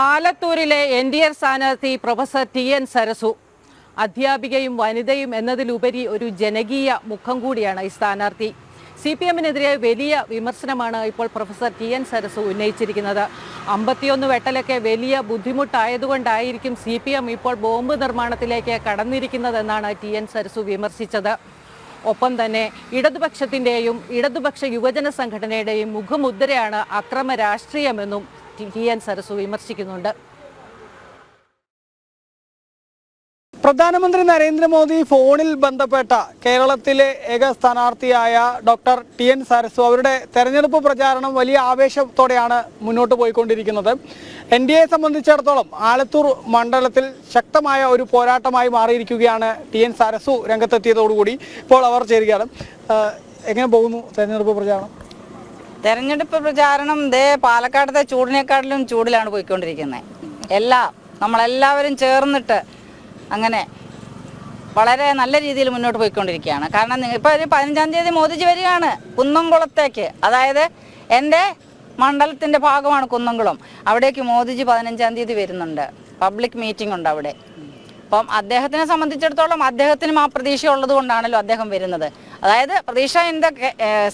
ആലത്തൂരിലെ N D A സ്ഥാനാർത്ഥി professor T N Sarasu അധ്യാപികയും വനിതയും എന്നതിലുപരി ഒരു ജനകീയ മുഖം കൂടിയാണ് ഈ സ്ഥാനാർത്ഥി. സി പി എമ്മിനെതിരെ വലിയ വിമർശനമാണ് ഇപ്പോൾ പ്രൊഫസർ ടി എൻ സരസു ഉന്നയിച്ചിരിക്കുന്നത്. അമ്പത്തിയൊന്ന് വെട്ടലൊക്കെ വലിയ ബുദ്ധിമുട്ടായതുകൊണ്ടായിരിക്കും സി പി എം ഇപ്പോൾ ബോംബ് നിർമ്മാണത്തിലേക്ക് കടന്നിരിക്കുന്നതെന്നാണ് ടി എൻ സരസു വിമർശിച്ചത്. ഒപ്പം തന്നെ ഇടതുപക്ഷത്തിന്റെയും ഇടതുപക്ഷ യുവജന സംഘടനയുടെയും മുഖമുദ്രയാണ് അക്രമ രാഷ്ട്രീയമെന്നും ടി എൻ സരസു വിമർശിക്കുന്നുണ്ട്. പ്രധാനമന്ത്രി നരേന്ദ്രമോദി ഫോണിൽ ബന്ധപ്പെട്ട കേരളത്തിലെ ഏക സ്ഥാനാർത്ഥിയായ ഡോക്ടർ ടി എൻ സരസു അവരുടെ തെരഞ്ഞെടുപ്പ് പ്രചാരണം വലിയ ആവേശത്തോടെയാണ് മുന്നോട്ട് പോയിക്കൊണ്ടിരിക്കുന്നത്. എൻ ഡി എയെ സംബന്ധിച്ചിടത്തോളം ആലത്തൂർ മണ്ഡലത്തിൽ ശക്തമായ ഒരു പോരാട്ടമായി മാറിയിരിക്കുകയാണ് ടി എൻ സരസു രംഗത്തെത്തിയതോടുകൂടി ഇപ്പോൾ അവർ ചേരുകയാണ്. എങ്ങനെ പോകുന്നു തെരഞ്ഞെടുപ്പ് പ്രചാരണം? തെരഞ്ഞെടുപ്പ് പ്രചാരണം ദേ പാലക്കാടത്തെ ചൂടിനേക്കാട്ടിലും ചൂടിലാണ് പോയിക്കൊണ്ടിരിക്കുന്നത് എല്ലാം നമ്മളെല്ലാവരും ചേർന്നിട്ട് അങ്ങനെ വളരെ നല്ല രീതിയിൽ മുന്നോട്ട് പോയിക്കൊണ്ടിരിക്കുകയാണ്. കാരണം ഇപ്പോൾ ഇപ്പൊ ഒരു പതിനഞ്ചാം തീയതി മോദിജി വരികയാണ് കുന്നംകുളത്തേക്ക്. അതായത് എന്റെ മണ്ഡലത്തിന്റെ ഭാഗമാണ് കുന്നംകുളം. അവിടേക്ക് മോദിജി പതിനഞ്ചാം തീയതി വരുന്നുണ്ട്. പബ്ലിക് മീറ്റിംഗ് ഉണ്ട് അവിടെ. അപ്പം അദ്ദേഹത്തിനെ സംബന്ധിച്ചിടത്തോളം അദ്ദേഹത്തിനും ആ പ്രതീക്ഷ ഉള്ളത് കൊണ്ടാണല്ലോ അദ്ദേഹം വരുന്നത്. അതായത് പ്രതീക്ഷ ഇൻ ദ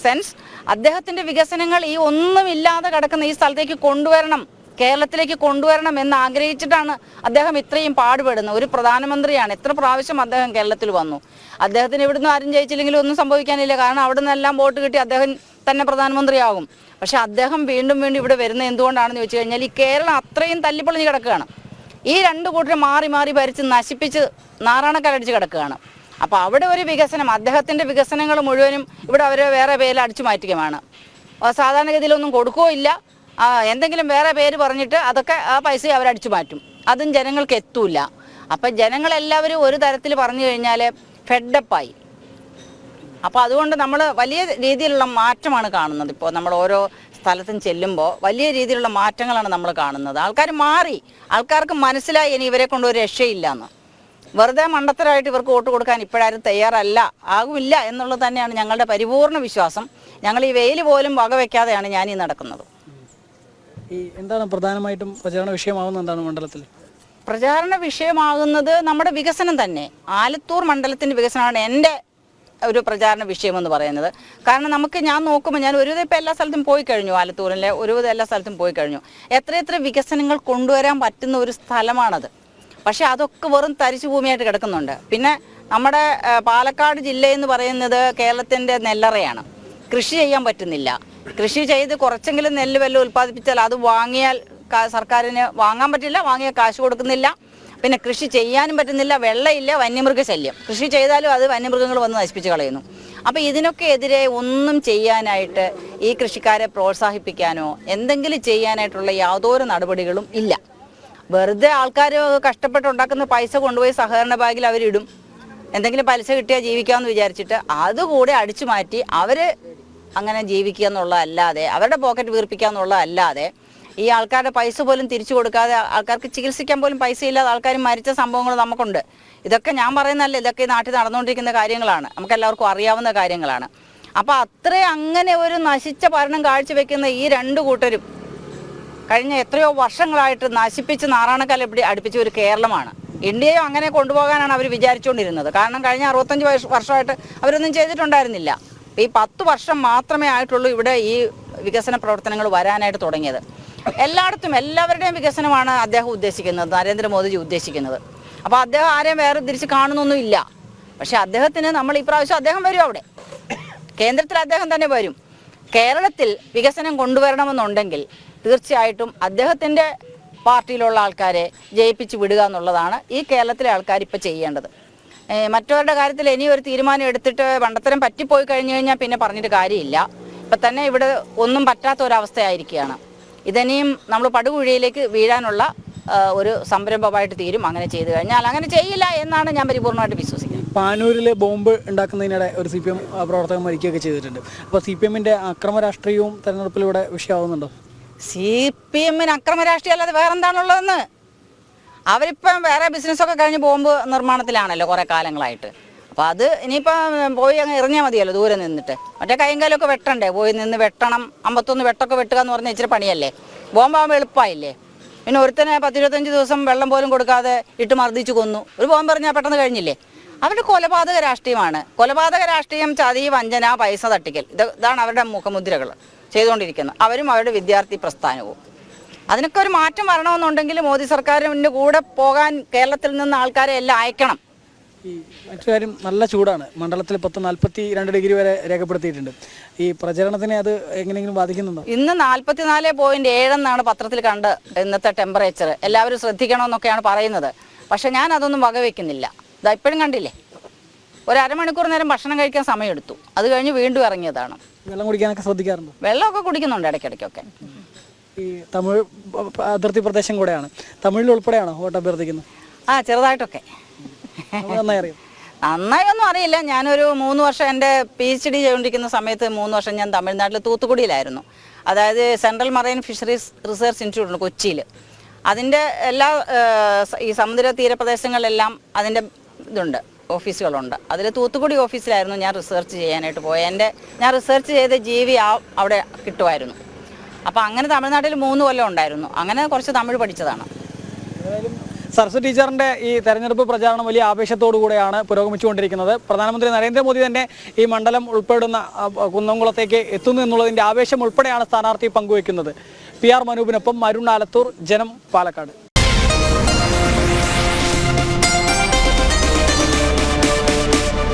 സെൻസ് അദ്ദേഹത്തിന്റെ വികസനങ്ങൾ ഈ ഒന്നുമില്ലാതെ കിടക്കുന്ന ഈ സ്ഥലത്തേക്ക് കൊണ്ടുവരണം കേരളത്തിലേക്ക് കൊണ്ടുവരണം എന്ന് ആഗ്രഹിച്ചിട്ടാണ് അദ്ദേഹം ഇത്രയും പാടുപെടുന്നത്. ഒരു പ്രധാനമന്ത്രിയാണ്. എത്ര പ്രാവശ്യം അദ്ദേഹം കേരളത്തിൽ വന്നു. അദ്ദേഹത്തിന് ഇവിടുന്ന് ആരും ജയിച്ചില്ലെങ്കിലും ഒന്നും സംഭവിക്കാനില്ല. കാരണം അവിടെ നിന്നെല്ലാം വോട്ട് കിട്ടി അദ്ദേഹം തന്നെ പ്രധാനമന്ത്രിയാകും പക്ഷെ അദ്ദേഹം വീണ്ടും വീണ്ടും ഇവിടെ വരുന്നത് എന്തുകൊണ്ടാണെന്ന് ചോദിച്ചു കഴിഞ്ഞാൽ ഈ കേരളം അത്രയും തല്ലിപ്പൊളിഞ്ഞ് കിടക്കുകയാണ്. ഈ രണ്ട് കൂട്ടരും മാറി മാറി ഭരിച്ച് നശിപ്പിച്ച് നാറാണക്കലടിച്ച് കിടക്കുകയാണ്. അപ്പോൾ അവിടെ ഒരു വികസനം അദ്ദേഹത്തിന്റെ വികസനങ്ങൾ മുഴുവനും ഇവിടെ അവർ വേറെ പേരിൽ അടിച്ചു മാറ്റുകയാണ് സാധാരണഗതിയിലൊന്നും കൊടുക്കുകയില്ല എന്തെങ്കിലും വേറെ പേര് പറഞ്ഞിട്ട് അതൊക്കെ ആ പൈസ അവർ അടിച്ചു മാറ്റും. അതും ജനങ്ങൾക്ക് എത്തൂല. അപ്പം ജനങ്ങളെല്ലാവരും ഒരു തരത്തിൽ പറഞ്ഞു കഴിഞ്ഞാൽ ഫെഡപ്പായി അപ്പോൾ അതുകൊണ്ട് നമ്മൾ വലിയ രീതിയിലുള്ള മാറ്റമാണ് കാണുന്നത്. ഇപ്പോൾ നമ്മൾ ഓരോ സ്ഥലത്തും ചെല്ലുമ്പോൾ വലിയ രീതിയിലുള്ള മാറ്റങ്ങളാണ് നമ്മൾ കാണുന്നത്. ആൾക്കാർ മാറി. ആൾക്കാർക്ക് മനസ്സിലായി ഇനി ഇവരെ കൊണ്ട് ഒരു രക്ഷയില്ല എന്ന് വെറുതെ മണ്ടത്തരമായിട്ട് ഇവർക്ക് വോട്ട് കൊടുക്കാൻ ഇപ്പോഴാരും തയ്യാറല്ല ആകുമില്ല എന്നുള്ളത് തന്നെയാണ് ഞങ്ങളുടെ പരിപൂർണ വിശ്വാസം. ഞങ്ങൾ ഈ വെയിൽ പോലും വകവെക്കാതെയാണ് ഞാൻ ഈ നടക്കുന്നത്. ഈ എന്താണ് പ്രധാനമായിട്ടും പ്രചാരണ വിഷയമാവുന്ന എന്താണ് മണ്ഡലത്തിൽ? പ്രചാരണ വിഷയമാകുന്നത് നമ്മുടെ വികസനം തന്നെ. ആലത്തൂർ മണ്ഡലത്തിന്റെ വികസനമാണ് എന്റെ ഒരു പ്രചാരണ വിഷയമെന്ന് പറയുന്നത്. കാരണം നമുക്ക് ഞാൻ നോക്കുമ്പോൾ ഞാൻ ഒരുവിധം ഇപ്പോൾ എല്ലാ സ്ഥലത്തും പോയി കഴിഞ്ഞു ആലത്തൂരിലെ ഒരുവിധം എല്ലാ സ്ഥലത്തും പോയി കഴിഞ്ഞു. എത്രയെത്ര എത്ര വികസനങ്ങൾ കൊണ്ടുവരാൻ പറ്റുന്ന ഒരു സ്ഥലമാണത്. പക്ഷേ അതൊക്കെ വെറും തരിച്ചു ഭൂമിയായിട്ട് കിടക്കുന്നുണ്ട്. പിന്നെ നമ്മുടെ പാലക്കാട് ജില്ല എന്ന് പറയുന്നത് കേരളത്തിന്റെ നെല്ലറയാണ്. കൃഷി ചെയ്യാൻ പറ്റുന്നില്ല. കൃഷി ചെയ്ത് കുറച്ചെങ്കിലും നെല്ല് വല്ല ഉൽപ്പാദിപ്പിച്ചാൽ അത് വാങ്ങിയാൽ സർക്കാരിന് വാങ്ങാൻ പറ്റില്ല വാങ്ങിയ കാശ് കൊടുക്കുന്നില്ല. പിന്നെ കൃഷി ചെയ്യാനും പറ്റുന്നില്ല വെള്ളമില്ല വന്യമൃഗ ശല്യം കൃഷി ചെയ്താലും അത് വന്യമൃഗങ്ങൾ വന്ന് നശിപ്പിച്ച് കളയുന്നു. അപ്പോൾ ഇതിനൊക്കെ എതിരെ ഒന്നും ചെയ്യാനായിട്ട് ഈ കൃഷിക്കാരെ പ്രോത്സാഹിപ്പിക്കാനോ എന്തെങ്കിലും ചെയ്യാനായിട്ടുള്ള യാതൊരു നടപടികളും ഇല്ല. വെറുതെ ആൾക്കാർ കഷ്ടപ്പെട്ടുണ്ടാക്കുന്ന പൈസ കൊണ്ടുപോയി സഹകരണ ബാഗിൽ അവരിടും. എന്തെങ്കിലും പലിശ കിട്ടിയാൽ ജീവിക്കാമെന്ന് വിചാരിച്ചിട്ട് അതുകൂടെ അടിച്ചു മാറ്റി അവർ അങ്ങനെ ജീവിക്കുക എന്നുള്ളതല്ലാതെ അവരുടെ പോക്കറ്റ് വീർപ്പിക്കുക എന്നുള്ളതല്ലാതെ ഈ ആൾക്കാരുടെ പൈസ പോലും തിരിച്ചു കൊടുക്കാതെ ആൾക്കാർക്ക് ചികിത്സിക്കാൻ പോലും പൈസ ഇല്ലാതെ ആൾക്കാർ മരിച്ച സംഭവങ്ങൾ നമുക്കുണ്ട്. ഇതൊക്കെ ഞാൻ പറയുന്നതല്ല ഇതൊക്കെ ഈ നാട്ടിൽ നടന്നുകൊണ്ടിരിക്കുന്ന കാര്യങ്ങളാണ്. നമുക്ക് എല്ലാവർക്കും അറിയാവുന്ന കാര്യങ്ങളാണ്. അപ്പോൾ അത്രേ അങ്ങനെ ഒരു നശിച്ച ഭരണം കാഴ്ചവെക്കുന്ന ഈ രണ്ട് കൂട്ടരും കഴിഞ്ഞ എത്രയോ വർഷങ്ങളായിട്ട് നശിപ്പിച്ച് നാറാണക്കല അടുപ്പിച്ച ഒരു കേരളമാണ്. ഇന്ത്യയും അങ്ങനെ കൊണ്ടുപോകാനാണ് അവർ വിചാരിച്ചുകൊണ്ടിരുന്നത്. കാരണം കഴിഞ്ഞ അറുപത്തഞ്ച് വർഷമായിട്ട് അവരൊന്നും ചെയ്തിട്ടുണ്ടായിരുന്നില്ല. ഈ പത്ത് വർഷം മാത്രമേ ആയിട്ടുള്ളൂ ഇവിടെ ഈ വികസന പ്രവർത്തനങ്ങൾ വരാനായിട്ട് തുടങ്ങിയത്. എല്ലായിടത്തും എല്ലാവരുടെയും വികസനമാണ് അദ്ദേഹം ഉദ്ദേശിക്കുന്നത് നരേന്ദ്രമോദിജി ഉദ്ദേശിക്കുന്നത്. അപ്പോൾ അദ്ദേഹം ആരെയും വേറെ തിരിച്ച് കാണുന്നൊന്നുമില്ല പക്ഷെ അദ്ദേഹത്തിന് നമ്മൾ ഈ പ്രാവശ്യം അദ്ദേഹം വരും അവിടെ. കേന്ദ്രത്തിൽ അദ്ദേഹം തന്നെ വരും. കേരളത്തിൽ വികസനം കൊണ്ടുവരണമെന്നുണ്ടെങ്കിൽ തീർച്ചയായിട്ടും അദ്ദേഹത്തിന്റെ പാർട്ടിയിലുള്ള ആൾക്കാരെ ജയിപ്പിച്ച് വിടുക എന്നുള്ളതാണ് ഈ കേരളത്തിലെ ആൾക്കാർ ഇപ്പോൾ ചെയ്യേണ്ടത്. മറ്റവരുടെ കാര്യത്തിൽ ഇനി ഒരു തീരുമാനം എടുത്തിട്ട് പണ്ടത്തരം പറ്റിപ്പോയി കഴിഞ്ഞു കഴിഞ്ഞാൽ പിന്നെ പറഞ്ഞിട്ട് കാര്യമില്ല. ഇപ്പം തന്നെ ഇവിടെ ഒന്നും പറ്റാത്ത ഒരവസ്ഥയായിരിക്കുകയാണ്. ഇതിനിയും നമ്മൾ പടുകുഴിയിലേക്ക് വീഴാനുള്ള ഒരു സംരംഭമായിട്ട് തീരും അങ്ങനെ ചെയ്തു കഴിഞ്ഞാൽ. അങ്ങനെ ചെയ്യില്ല എന്നാണ് ഞാൻ പരിപൂർണമായിട്ട് വിശ്വസിക്കുന്നത്. പാനൂരിലെ ബോംബ് ഉണ്ടാക്കുന്നതിനിടെ ഒരു സി പി എം പ്രവർത്തകൻ മരിക്കുകയൊക്കെ ചെയ്തിട്ടുണ്ട്. അപ്പോൾ സി പി എമ്മിന്റെ അക്രമ രാഷ്ട്രീയവും തെരഞ്ഞെടുപ്പിലൂടെ വിഷയമാവുന്നുണ്ടോ? സി പി എമ്മിന് അക്രമ രാഷ്ട്രീയം അല്ലാതെ വേറെ എന്താണുള്ളതെന്ന് അവരിപ്പം വേറെ ബിസിനസ്സൊക്കെ കഴിഞ്ഞ് ബോംബ് നിർമ്മാണത്തിലാണല്ലോ കുറേ കാലങ്ങളായിട്ട്. അപ്പോൾ അത് ഇനിയിപ്പം പോയി അങ്ങ് എറിഞ്ഞാൽ മതിയല്ലോ ദൂരെ നിന്നിട്ട്. മറ്റേ കൈയും കാലമൊക്കെ വെട്ടണ്ടേ? പോയി നിന്ന് വെട്ടണം. അമ്പത്തൊന്ന് വെട്ടൊക്കെ വെട്ടുക എന്ന് പറഞ്ഞാൽ ഇച്ചിരി പണിയല്ലേ? ബോംബാകുമ്പോൾ എളുപ്പമായില്ലേ പിന്നെ ഒരുത്തനെ പത്തിരുപത്തഞ്ച് ദിവസം വെള്ളം പോലും കൊടുക്കാതെ ഇട്ട് മർദ്ദിച്ച് കൊന്നു. ഒരു ബോംബ് എറിഞ്ഞാൽ പെട്ടെന്ന് കഴിഞ്ഞില്ലേ? അവരുടെ കൊലപാതക രാഷ്ട്രീയമാണ്. കൊലപാതക രാഷ്ട്രീയം ചതി വഞ്ചന പൈസ തട്ടിക്കൽ. ഇത് ഇതാണ് അവരുടെ മുഖമുദ്രകൾ ചെയ്തുകൊണ്ടിരിക്കുന്നത്. അവരും അവരുടെ വിദ്യാർത്ഥി പ്രസ്ഥാനവും. അതിനൊക്കെ ഒരു മാറ്റം വരണമെന്നുണ്ടെങ്കിൽ മോദി സർക്കാരിന്റെ കൂടെ പോകാൻ കേരളത്തിൽ നിന്ന് ആൾക്കാരെ എല്ലാം അയക്കണം. ഈ മറ്റൊരു കാര്യം നല്ല ചൂടാണ്. മണ്ഡലത്തിൽ പത്ത് നാൽപ്പത്തി രണ്ട് ഡിഗ്രി വരെ രേഖപ്പെടുത്തിയിട്ടുണ്ട്. ഈ പ്രചരണത്തിനെ അത് എങ്ങനെയെങ്കിലും ബാധിക്കുന്നുണ്ടോ? ഇന്ന് നാൽപ്പത്തിനാല് പോയിന്റ് ഏഴെന്നാണ് പത്രത്തിൽ കണ്ട് ഇന്നത്തെ ടെമ്പറേച്ചർ എല്ലാവരും ശ്രദ്ധിക്കണമെന്നൊക്കെയാണ് പറയുന്നത്. പക്ഷെ ഞാൻ അതൊന്നും വകവെക്കുന്നില്ല. ഇതാ ഇപ്പോഴും കണ്ടില്ലേ? ഒരു അരമണിക്കൂർ നേരം ഭക്ഷണം കഴിക്കാൻ സമയമെടുത്തു. അത് കഴിഞ്ഞ് വീണ്ടും ഇറങ്ങിയതാണ്. വെള്ളം കുടിക്കാനൊക്കെ ശ്രദ്ധിക്കാറുണ്ടോ? വെള്ളമൊക്കെ കുടിക്കുന്നുണ്ട് ഇടയ്ക്കിടയ്ക്കൊക്കെ. ഈ തമിഴ് അതിർത്തി പ്രദേശം കൂടെയാണ്. തമിഴിൽ ഉൾപ്പെടെയാണോ വോട്ട് അഭ്യർത്ഥിക്കുന്നത്? ആ ചെറുതായിട്ടൊക്കെ. നമുക്ക് നന്നായി അറിയാം. നന്നായി ഒന്നും അറിയില്ല. ഞാനൊരു മൂന്ന് വർഷം എന്റെ പി എച്ച് ഡി ചെയ്തുകൊണ്ടിരിക്കുന്ന സമയത്ത് മൂന്ന് വർഷം ഞാൻ തമിഴ്നാട്ടിൽ തൂത്തുക്കുടിയിലായിരുന്നു. അതായത് സെൻട്രൽ മറൈൻ ഫിഷറീസ് റിസർച്ച് ഇൻസ്റ്റിറ്റ്യൂട്ടുണ്ട് കൊച്ചിയിൽ. അതിന്റെ എല്ലാ ഈ സമുദ്ര തീരപ്രദേശങ്ങളിലെല്ലാം അതിന്റെ ഇതുണ്ട് ഓഫീസുകളുണ്ട്. അതിൽ തൂത്തുക്കുടി ഓഫീസിലായിരുന്നു ഞാൻ റിസർച്ച് ചെയ്യാനായിട്ട് പോയത് എന്റെ ഞാൻ റിസർച്ച് ചെയ്ത ജീവി ആ അവിടെ കിട്ടുമായിരുന്നു. അപ്പോൾ അങ്ങനെ തമിഴ്നാട്ടിൽ മൂന്ന് കൊല്ലം ഉണ്ടായിരുന്നു. അങ്ങനെ കുറച്ച് തമിഴ് പഠിച്ചതാണ്. സരസ്വതി ടീച്ചറിന്റെ ഈ തെരഞ്ഞെടുപ്പ് പ്രചാരണം വലിയ ആവേശത്തോടു കൂടെയാണ് പുരോഗമിച്ചുകൊണ്ടിരിക്കുന്നത്. പ്രധാനമന്ത്രി നരേന്ദ്രമോദി തന്നെ ഈ മണ്ഡലം ഉൾപ്പെടുന്ന കുന്നംകുളത്തേക്ക് എത്തുന്നു എന്നുള്ളതിന്റെ ആവേശം ഉൾപ്പെടെയാണ് സ്ഥാനാർത്ഥി പങ്കുവെക്കുന്നത് പി ആർ മനൂപിനൊപ്പം മരുണാലത്തൂർ ജനം പാലക്കാട്.